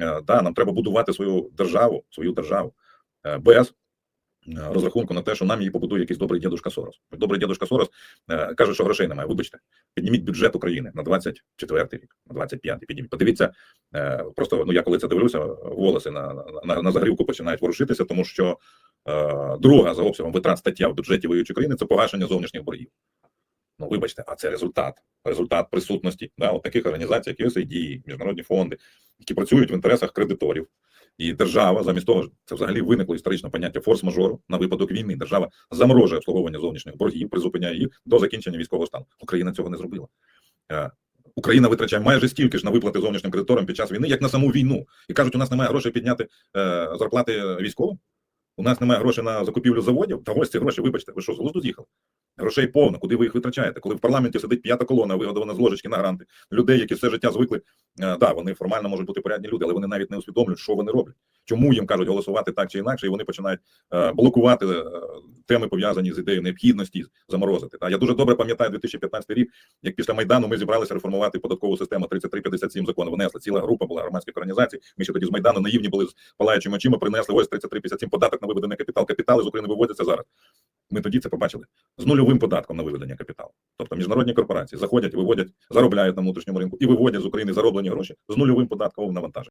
Е, Да, нам треба будувати свою державу, свою державу е, без е, розрахунку на те, що нам її побудує якийсь добрий дідушка Сорос. Добрий дідушка Сорос е, каже, що грошей немає. Вибачте, підніміть бюджет України на 24 рік, на 25 підніміть. Подивіться, е, просто ну я коли це дивлюся, волоси на, на, на загрівку починають ворушитися, тому що е, друга за обсягом витрат стаття в бюджеті воюючої країни це погашення зовнішніх боргів. Ну, вибачте, а це результат. Результат присутності да, от таких організацій, як USAID, міжнародні фонди, які працюють в інтересах кредиторів. І держава, замість того, це взагалі виникло історичне поняття форс-мажору на випадок війни. Держава заморожує обслуговування зовнішніх боргів, призупиняє їх до закінчення військового стану. Україна цього не зробила. Е, Україна витрачає майже стільки ж на виплати зовнішнім кредиторам під час війни, як на саму війну. І кажуть, у нас немає грошей підняти е, зарплати військовим. У нас немає грошей на закупівлю заводів. Та ось ці гроші, вибачте, ви що, з глузду з'їхали? Грошей повно, куди ви їх витрачаєте? Коли в парламенті сидить п'ята колона, вигодована з ложечки на гранти, людей, які все життя звикли, е, да, вони формально можуть бути порядні люди, але вони навіть не усвідомлюють, що вони роблять. Чому їм кажуть голосувати так чи інакше, і вони починають е, блокувати е, теми, пов'язані з ідеєю необхідності заморозити. Та я дуже добре пам'ятаю 2015 рік, як після майдану ми зібралися реформувати податкову систему 3357 закон. Внесли ціла група була громадських організацій. Ми ще тоді з майдану наївні були з палаючими очима. Принесли ось 3357 податок на виведений капітал. Капітали з України виводяться зараз. Ми тоді це побачили з нульовим податком на виведення капіталу. Тобто міжнародні корпорації заходять, виводять, заробляють на внутрішньому ринку і виводять з України зароблені гроші з нульовим податковим навантаженням.